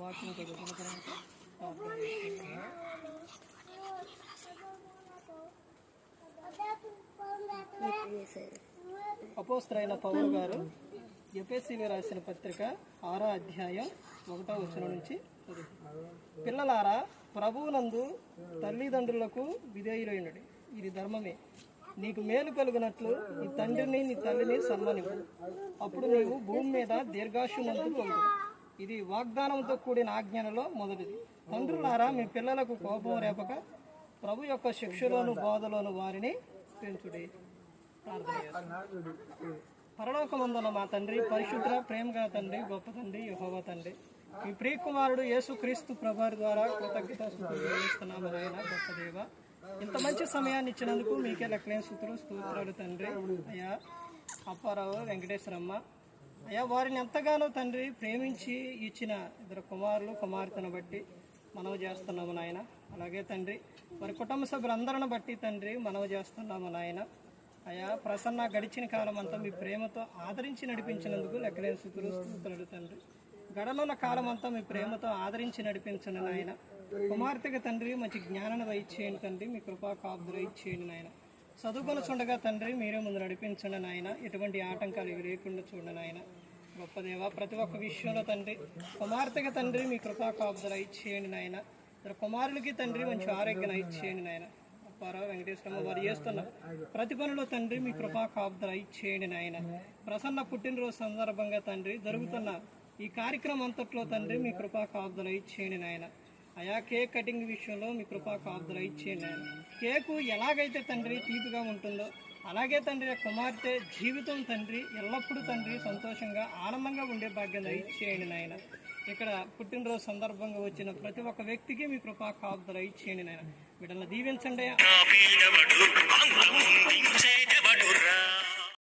వాక్యం చదువుకున్న తర్వాత గారు ఎఫ్ఎస్సీలు రాసిన పత్రిక ఆరో అధ్యాయం ఒకటో వచ్చిన నుంచి పిల్లలారా ప్రభువునందు తల్లిదండ్రులకు విధేయులైనడు. ఇది ధర్మమే. నీకు మేలు కలుగునట్లు నీ తండ్రిని నీ తల్లిని సన్మానింపు. అప్పుడు నీవు భూమి మీద దీర్ఘాశుమంతులు కలుగు ఇది వాగ్దానంతో కూడిన ఆజ్ఞలలో మొదటిది. తండ్రులారా మీ పిల్లలకు కోపం రేపక ప్రభు యొక్క శిక్షలోను బోధలోను వారిని పెంచుడి. ప్రార్థన పరలోకమందున మా తండ్రి పరిశుద్ధ ప్రేమగా తండ్రి గొప్ప తండ్రి యహోవ తండ్రి. మీ ప్రియకుమారుడు యేసు క్రీస్తు ప్రభారి ద్వారా కృతజ్ఞత చెల్లిస్తున్నాము ఆయన గొప్ప దేవ. ఇంత మంచి సమయాన్ని ఇచ్చినందుకు మీకే లెక్కలేని స్థుతులు స్తోత్రాలు తండ్రి. అయ్యా అప్పారావు వెంకటేశ్వరమ్మ అయ్యా వారిని ఎంతగానో తండ్రి ప్రేమించి ఇచ్చిన ఇద్దరు కుమారులు కుమార్తెను బట్టి మనవి చేస్తున్నాము నాయన. అలాగే తండ్రి వారి కుటుంబ సభ్యులందరిని బట్టి తండ్రి మనవి చేస్తున్నాము నాయన. అయ్యా ప్రసన్న గడిచిన కాలం అంతా మీ ప్రేమతో ఆదరించి నడిపించినందుకు లెక్కలేని స్థుతులు స్తోత్రాలు తండ్రి. గడనున్న కాలం అంతా మీ ప్రేమతో ఆదరించి నడిపించండి నాయన. కుమార్తెకి తండ్రి మంచి జ్ఞానాన్ని దయచేయండి తండ్రి. మీ కృపా కాపుదలు ఇచ్చేయండి నాయన. చదువుకొని చూడగా తండ్రి మీరే ముందు నడిపించండి నాయన. ఎటువంటి ఆటంకాలు ఇవి లేకుండా చూడండి నాయన. గొప్పదేవా ప్రతి ఒక్క విషయంలో తండ్రి కుమార్తెగా తండ్రి మీ కృపా కాపుదల ఇచ్చేయండి నాయన. కుమారులకి తండ్రి మంచి ఆరోగ్యం ఇచ్చేయండి నాయన. అప్పారావు వెంకటేశ్వరమ్మ వారు చేస్తున్న ప్రతి పనిలో తండ్రి మీ కృపా కాపుదల ఇచ్చేయండి నాయన. ప్రసన్న పుట్టినరోజు సందర్భంగా తండ్రి జరుగుతున్న ఈ కార్యక్రమం అంతట్లో తండ్రి మీ కృపా కాపుదల ఇచ్చేయండి నాయన. అయా కేక్ కటింగ్ విషయంలో మీ కృపా కాపుదల ఇచ్చేయండి నాయన కేకు ఎలాగైతే తండ్రి తీపిగా ఉంటుందో అలాగే తండ్రి కుమార్తె జీవితం తండ్రి ఎల్లప్పుడూ తండ్రి సంతోషంగా ఆనందంగా ఉండే భాగ్యం ఇచ్చేయండి నాయన. ఇక్కడ పుట్టినరోజు సందర్భంగా వచ్చిన ప్రతి ఒక్క వ్యక్తికి మీ కృపా కాపుదల ఇచ్చేయండి నాయన. వీళ్ళని దీవించండి